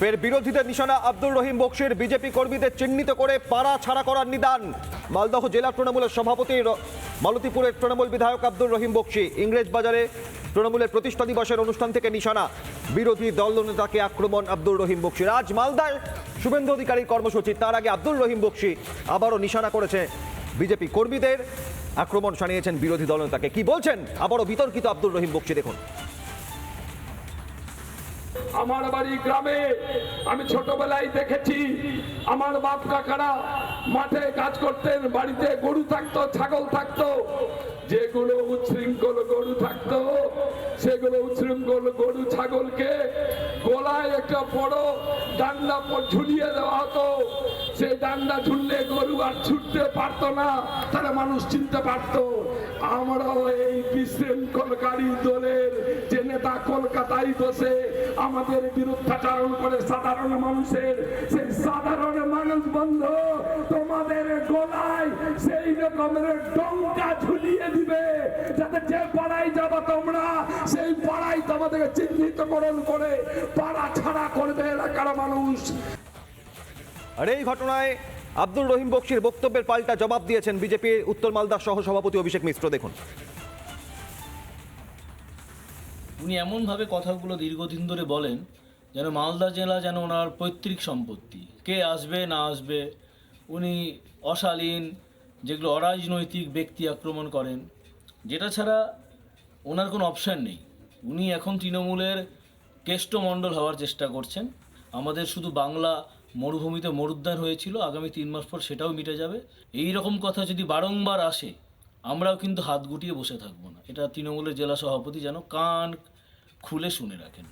ফের বিরোধীদের নিশানা আব্দুর রহিম বক্সির বিজেপি কর্মীদের চিহ্নিত করে পাড়া ছাড়া করার নিদান। মালদহ জেলা তৃণমূলের সভাপতি মালতীপুরের তৃণমূল বিধায়ক আব্দুর রহিম বক্সি ইংরেজ বাজারে তৃণমূলের প্রতিষ্ঠা দিবসের অনুষ্ঠান থেকে নিশানা। বিরোধী দলনেতাকে আক্রমণ আব্দুর রহিম বক্সি আজ মালদায় শুভেন্দু অধিকারীর কর্মসূচি। তার আগে আব্দুর রহিম বক্সি আবারও নিশানা করেছে বিজেপি কর্মীদের। আক্রমণ শানিয়েছেন বিরোধী দলনেতাকে কি বলছেন? আবারও বিতর্কিত আব্দুর রহিম বক্সি, দেখুন। আমার বাড়ি গ্রামে আমি ছোটবেলায় দেখেছি, আমার বাপ কাকারা মাঠে কাজ করতেন, বাড়িতে গরু থাকতো, ছাগল থাকতো। যেগুলো উচ্ছৃঙ্খল গরু থাকতো, সেগুলো উচ্ছৃঙ্খল গরু, ছাগলকে গলায় একটা বড় ডান্ডা ঝুলিয়ে দেওয়া হতো। সেই ডান্ডা ঝুললে গরু আর ছুটতে পারতো না, তারা মানুষ চিনতে পারতো। আমরাও এই বিশৃঙ্খলকারী দলের কলকাতায় বসে আমাদের বিরুদ্ধাচারণ করে সাধারণ মানুষের, সেই সাধারণ মানুষ বন্ধ, তোমাদের গলায় সেই রকমের ডঙ্কা ঝুলিয়ে দিবে, যাতে যে পাড়ায় যাবা তোমরা, সেই পাড়ায় তোমাদেরকে চিহ্নিতকরণ করে পাড়া ছাড়া করবে এলাকার মানুষ। আর এই ঘটনায় আব্দুল রহিম বক্সির বক্তব্যের পাল্টা জবাব দিয়েছেন বিজেপির উত্তর মালদার সহ সভাপতি অভিষেক মিশ্র দেখুন। উনি এমনভাবে কথাগুলো দীর্ঘদিন ধরে বলেন যেন মালদা জেলা যেন ওনার পৈতৃক সম্পত্তি। কে আসবে, না আসবে, উনি অশালীন, যেগুলো অরাজনৈতিক ব্যক্তি আক্রমণ করেন, যেটা ছাড়া ওনার কোনো অপশান নেই। উনি এখন তৃণমূলের কেষ্টমণ্ডল হওয়ার চেষ্টা করছেন। আমাদের শুধু বাংলা মরুভূমিতে মরুদ্যান হয়েছিল, আগামী তিন মাস পর সেটাও মিটে যাবে। এই রকম কথা যদি বারংবার আসে আমরাও কিন্তু হাত গুটিয়ে বসে থাকব না। এটা তৃণমূলের জেলা সভাপতি যেন কান খুলে শুনে রাখেন।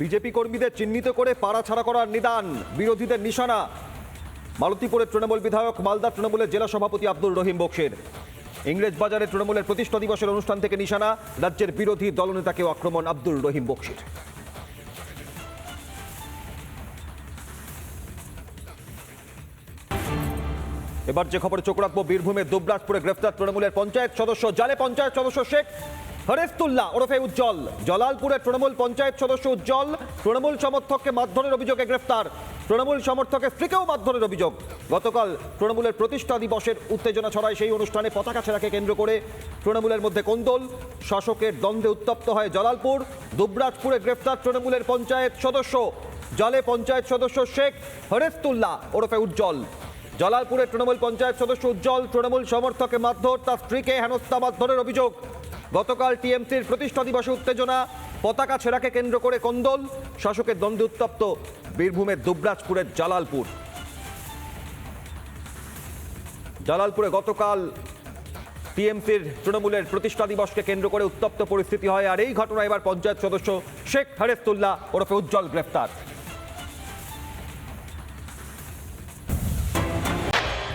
বিজেপি কর্মীদের চিহ্নিত করে পাড়া ছাড়া করার নিদান, বিরোধীদের নিশানা। মালতীপুরের তৃণমূল বিধায়ক মালদা তৃণমূলের জেলা সভাপতি আব্দুল রহিম বক্সের। ইংরেজ বাজারে তৃণমূলের প্রতিষ্ঠা দিবসের অনুষ্ঠান থেকে নিশানা, রাজ্যের বিরোধী দলনেতাকেও আক্রমণ আব্দুল রহিম বক্সির। এবার যে খবরে চোখ রাখব বীরভূমের দুবরাজপুরে গ্রেফতার তৃণমূলের পঞ্চায়েত সদস্য। জালে পঞ্চায়েত সদস্য শেখ হরেফতুল্লাহ ওরফে উজ্জ্বল। জলালপুরের তৃণমূল পঞ্চায়েত সদস্য উজ্জ্বল। তৃণমূল সমর্থককে মারধরের অভিযোগে গ্রেফতার। তৃণমূল সমর্থকের স্ত্রীকেও মারধরের অভিযোগ। গতকাল তৃণমূলের প্রতিষ্ঠা দিবসের উত্তেজনা ছড়ায় সেই অনুষ্ঠানে পতাকা ছেড়াকে কেন্দ্র করে তৃণমূলের মধ্যে কোন্দল। শাসকের দ্বন্দ্বে উত্তপ্ত হয় জলালপুর। দুবরাজপুরে গ্রেফতার তৃণমূলের পঞ্চায়েত সদস্য। জলে পঞ্চায়েত সদস্য শেখ হরেফতুল্লাহ ওরফে উজ্জ্বল। জলালপুরের তৃণমূল পঞ্চায়েত সদস্য উজ্জ্বল তৃণমূল সমর্থকে মারধর, তার স্ত্রীকে হেনস্থা মারধরের অভিযোগ। গতকাল টিএমসির প্রতিষ্ঠা দিবসে উত্তেজনা, পতাকা ছেঁড়াকে কেন্দ্র করে কোন্দল, শাসকের দ্বন্দ্বে উত্তপ্ত বীরভূমের দুবরাজপুরের জালালপুর। জালালপুরে গতকাল টিএমসির তৃণমূলের প্রতিষ্ঠা দিবসকে কেন্দ্র করে উত্তপ্ত পরিস্থিতি হয়, আর এই ঘটনায় এবার পঞ্চায়েত সদস্য শেখ হারেফতুল্লাহ ওরফে উজ্জ্বল গ্রেফতার।